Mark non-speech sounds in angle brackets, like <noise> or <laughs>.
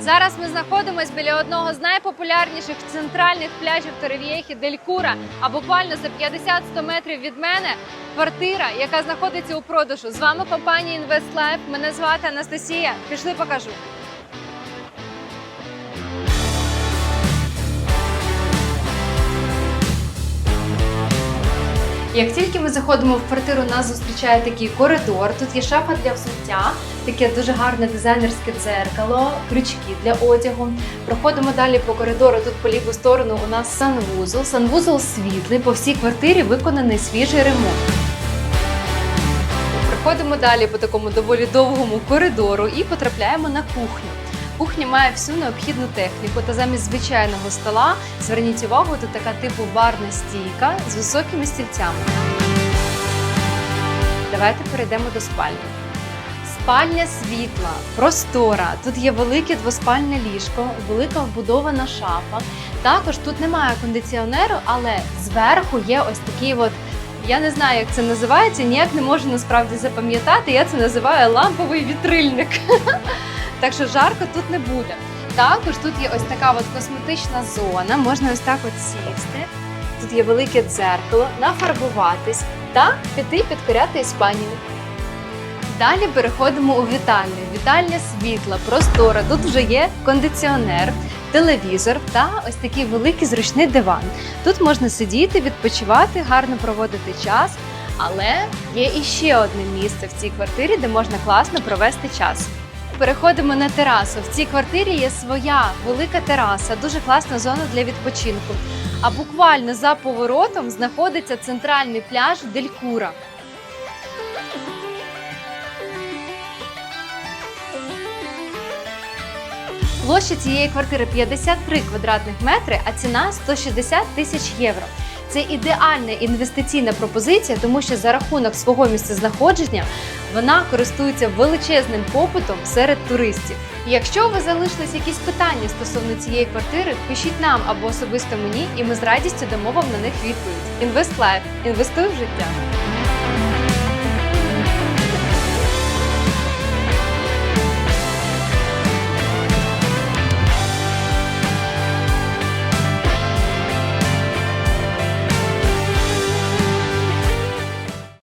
Зараз ми знаходимося біля одного з найпопулярніших центральних пляжів Терев'єхі Дель Кура. А буквально за 50-100 метрів від мене квартира, яка знаходиться у продажу. З вами компанія Invest Мене звати Анастасія. Пішли покажу. Як тільки ми заходимо в квартиру, нас зустрічає такий коридор. Тут є шафа для взуття, таке дуже гарне дизайнерське дзеркало, крючки для одягу. Проходимо далі по коридору. Тут по ліву сторону у нас санвузол. Санвузол світлий, по всій квартирі виконаний свіжий ремонт. Проходимо далі по такому доволі довгому коридору і потрапляємо на кухню. Кухня має всю необхідну техніку та замість звичайного стола зверніть увагу, тут така типу барна стійка з високими стільцями. Давайте перейдемо до спальні. Спальня світла, простора. Тут є велике двоспальне ліжко, велика вбудована шафа. Також тут немає кондиціонеру, але зверху є ось такий от. Я не знаю, як це називається, ніяк не можу насправді запам'ятати. Я це називаю ламповий вітрильник. <laughs> Так що жарко тут не буде. Також тут є ось така от косметична зона, можна ось так от сісти. Тут є велике дзеркало, нафарбуватись та піти підкоряти Іспанію. Далі переходимо у вітальню. Вітальня світла, простора. Тут вже є кондиціонер, телевізор та ось такий великий зручний диван. Тут можна сидіти, відпочивати, гарно проводити час. Але є іще одне місце в цій квартирі, де можна класно провести час. Переходимо на терасу. В цій квартирі є своя велика тераса, дуже класна зона для відпочинку. А буквально за поворотом знаходиться центральний пляж Делькура. Площа цієї квартири 53 квадратних метри, а ціна 160 тисяч євро. Це ідеальна інвестиційна пропозиція, тому що за рахунок свого місцезнаходження вона користується величезним попитом серед туристів. Якщо у вас залишились якісь питання стосовно цієї квартири, пишіть нам або особисто мені, і ми з радістю дамо вам на них відповідь. Інвестлайф. Інвестуй в життя.